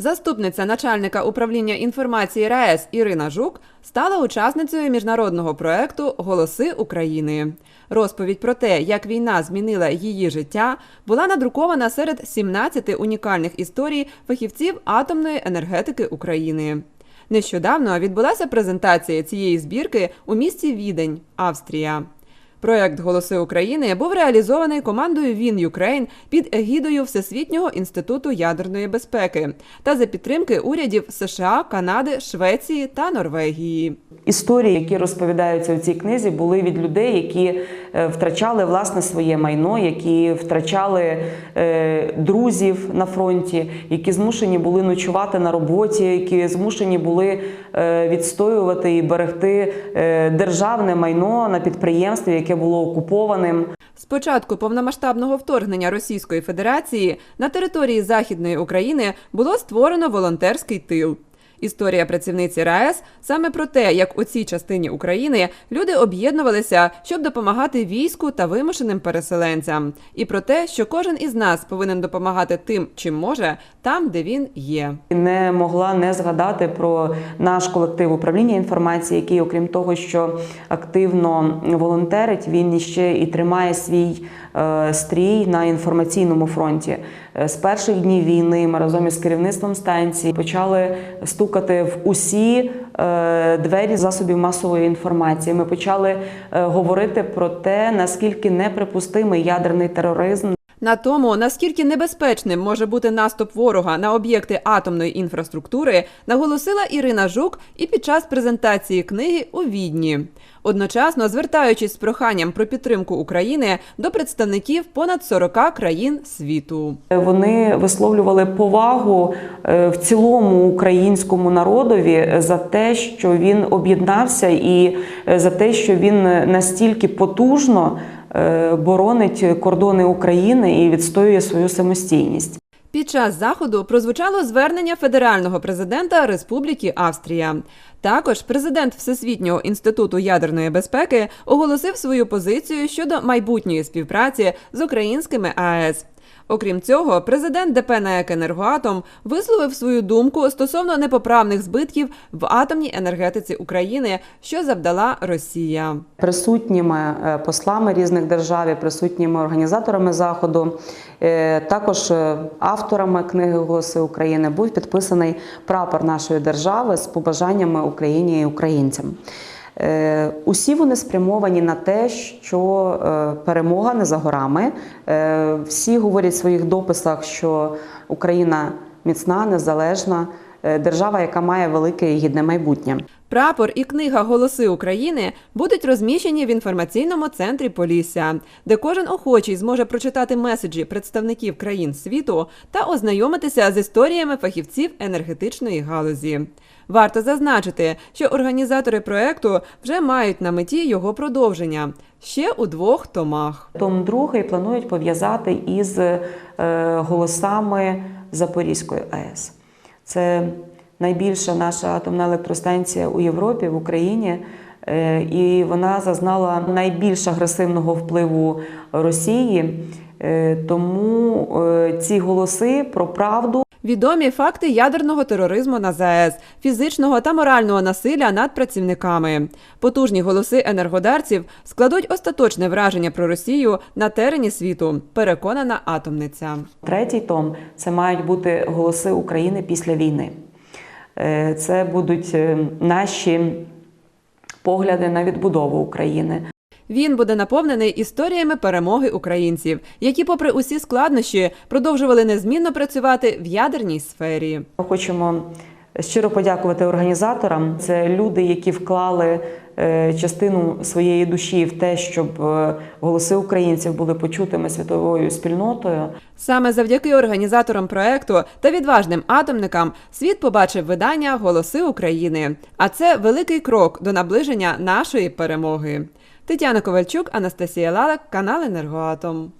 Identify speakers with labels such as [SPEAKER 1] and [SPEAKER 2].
[SPEAKER 1] Заступниця начальника управління інформації РаЕС Ірина Жук стала учасницею міжнародного проекту Голоси України. Розповідь про те, як війна змінила її життя, була надрукована серед 17 унікальних історій фахівців атомної енергетики України. Нещодавно відбулася презентація цієї збірки у місті Відень, Австрія. Проект Голоси України був реалізований командою Він Юкрейн під егідою Всесвітнього інституту ядерної безпеки та за підтримки урядів США, Канади, Швеції та Норвегії.
[SPEAKER 2] Історії, які розповідаються у цій книзі, були від людей, які втрачали власне своє майно, які втрачали е, друзів на фронті, які змушені були ночувати на роботі, які змушені були е, відстоювати і берегти е, державне майно на підприємстві, яке було окупованим.
[SPEAKER 1] З початку повномасштабного вторгнення Російської Федерації на території Західної України було створено волонтерський тил. Історія працівниці РаЕС саме про те, як у цій частині України люди об'єднувалися, щоб допомагати війську та вимушеним переселенцям, і про те, що кожен із нас повинен допомагати тим, чим може, там, де він є.
[SPEAKER 2] Не могла не згадати про наш колектив управління інформації, який, окрім того, що активно волонтерить, він іще і тримає свій стрій на інформаційному фронті. Е, З перших днів війни ми разом із керівництвом станції почали стукати в усі е, двері засобів масової інформації. Ми почали е, говорити про те, наскільки неприпустимий ядерний тероризм.
[SPEAKER 1] На тому, наскільки небезпечним може бути наступ ворога на об'єкти атомної інфраструктури, наголосила Ірина Жук і під час презентації книги у Відні. Одночасно звертаючись з проханням про підтримку України до представників понад 40 країн світу.
[SPEAKER 2] Вони висловлювали повагу е, в цілому українському народові за те, що він об'єднався, і е, за те, що він настільки потужно е, боронить кордони України і відстоює свою самостійність.
[SPEAKER 1] Під час заходу прозвучало звернення федерального президента Республіки Австрія. Також президент Всесвітнього інституту ядерної безпеки оголосив свою позицію щодо майбутньої співпраці з українськими АЕС. Окрім цього, президент ДП «НАЕК Енергоатом висловив свою думку стосовно непоправних збитків в атомній енергетиці України, що завдала Росія.
[SPEAKER 2] Присутніми е, послами різних держав, присутніми організаторами заходу, е, також е, авторами книги Голоси України був підписаний прапор нашої держави з побажаннями Україні і українцям. Е, Усі вони спрямовані на те, що е, перемога не за горами. Е, Всі говорять в своїх дописах, що Україна міцна, незалежна, держава, яка має велике і гідне майбутнє.
[SPEAKER 1] Прапор і книга Голоси України будуть розміщені в інформаційному центрі Полісся, де кожен охочий зможе прочитати меседжі представників країн світу та ознайомитися з історіями фахівців енергетичної галузі. Варто зазначити, що організатори проекту вже мають на меті його продовження ще у двох томах.
[SPEAKER 2] Том другий планують пов'язати із е, голосами Запорізької АЕС. Це найбільша наша атомна електростанція у Європі, в Україні. е, І вона зазнала найбільш агресивного впливу Росії. Е, Тому е, ці голоси про правду
[SPEAKER 1] Відомі факти ядерного тероризму на ЗАЕС, фізичного та морального насилля над працівниками. Потужні голоси енергодарців складуть остаточне враження про Росію на терені світу. Переконана атомниця.
[SPEAKER 2] Третій том це мають бути голоси України після війни. Е, Це будуть е, наші погляди на відбудову України.
[SPEAKER 1] Він буде наповнений історіями перемоги українців, які, попри усі складнощі, продовжували незмінно працювати в ядерній сфері.
[SPEAKER 2] Ми хочемо щиро подякувати організаторам. Це люди, які вклали частину своєї душі в те, щоб е, голоси українців були почутими світовою спільнотою.
[SPEAKER 1] Саме завдяки організаторам проекту та відважним атомникам світ побачив видання Голоси України. А це великий крок до наближення нашої перемоги. Тетяна Ковальчук, Анастасія Лалак, канал Енергоатом.